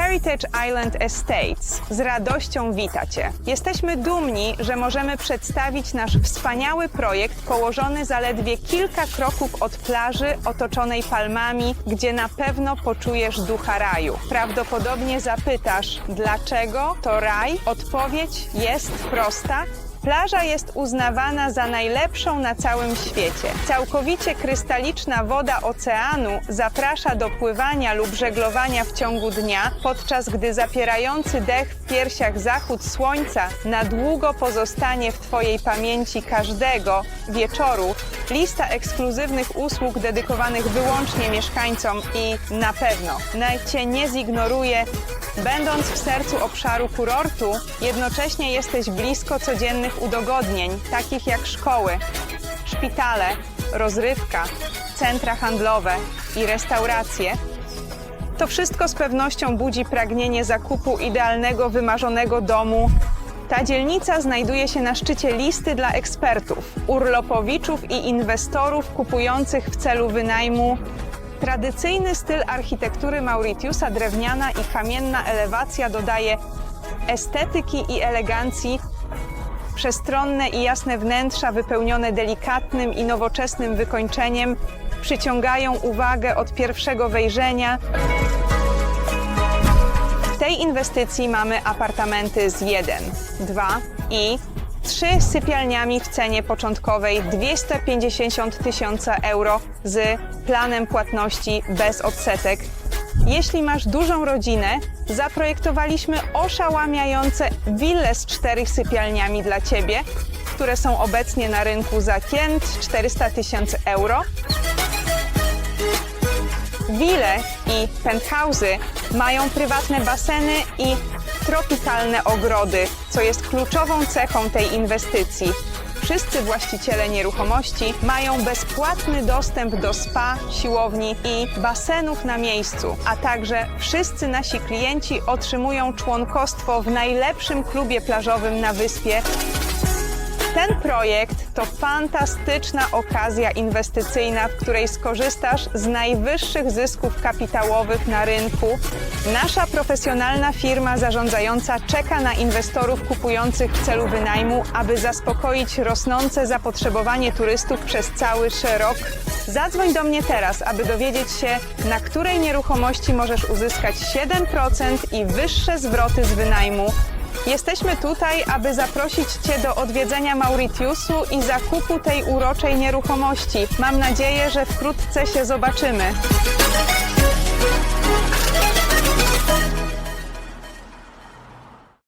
Heritage Island Estates z radością wita Cię. Jesteśmy dumni, że możemy przedstawić nasz wspaniały projekt położony zaledwie kilka kroków od plaży otoczonej palmami, gdzie na pewno poczujesz ducha raju. Prawdopodobnie zapytasz, dlaczego to raj? Odpowiedź jest prosta. Plaża jest uznawana za najlepszą na całym świecie. Całkowicie krystaliczna woda oceanu zaprasza do pływania lub żeglowania w ciągu dnia, podczas gdy zapierający dech w piersiach zachód słońca na długo pozostanie w Twojej pamięci każdego wieczoru. Lista ekskluzywnych usług dedykowanych wyłącznie mieszkańcom i na pewno Cię nie zignoruje. Będąc w sercu obszaru kurortu, jednocześnie jesteś blisko codziennych udogodnień, takich jak szkoły, szpitale, rozrywka, centra handlowe i restauracje. To wszystko z pewnością budzi pragnienie zakupu idealnego, wymarzonego domu. Ta dzielnica znajduje się na szczycie listy dla ekspertów, urlopowiczów i inwestorów kupujących w celu wynajmu Tradycyjny styl architektury Mauritiusa, drewniana i kamienna elewacja dodaje estetyki i elegancji. Przestronne i jasne wnętrza wypełnione delikatnym i nowoczesnym wykończeniem przyciągają uwagę od pierwszego wejrzenia. W tej inwestycji mamy apartamenty z 1, 2 i 3 sypialniami w cenie początkowej 250 tysiąca euro z planem płatności bez odsetek. Jeśli masz dużą rodzinę, zaprojektowaliśmy oszałamiające wille z czterech sypialniami dla Ciebie, które są obecnie na rynku za pięć 400 tysięcy euro. Wille i penthouse'y mają prywatne baseny i tropikalne ogrody, co jest kluczową cechą tej inwestycji. Wszyscy właściciele nieruchomości mają bezpłatny dostęp do spa, siłowni i basenów na miejscu, a także wszyscy nasi klienci otrzymują członkostwo w najlepszym klubie plażowym na wyspie ten projekt to fantastyczna okazja inwestycyjna, w której skorzystasz z najwyższych zysków kapitałowych na rynku. Nasza profesjonalna firma zarządzająca czeka na inwestorów kupujących w celu wynajmu, aby zaspokoić rosnące zapotrzebowanie turystów przez cały szerok. Zadzwoń do mnie teraz, aby dowiedzieć się, na której nieruchomości możesz uzyskać 7% i wyższe zwroty z wynajmu. Jesteśmy tutaj, aby zaprosić Cię do odwiedzenia Mauritiusu i zakupu tej uroczej nieruchomości. Mam nadzieję, że wkrótce się zobaczymy.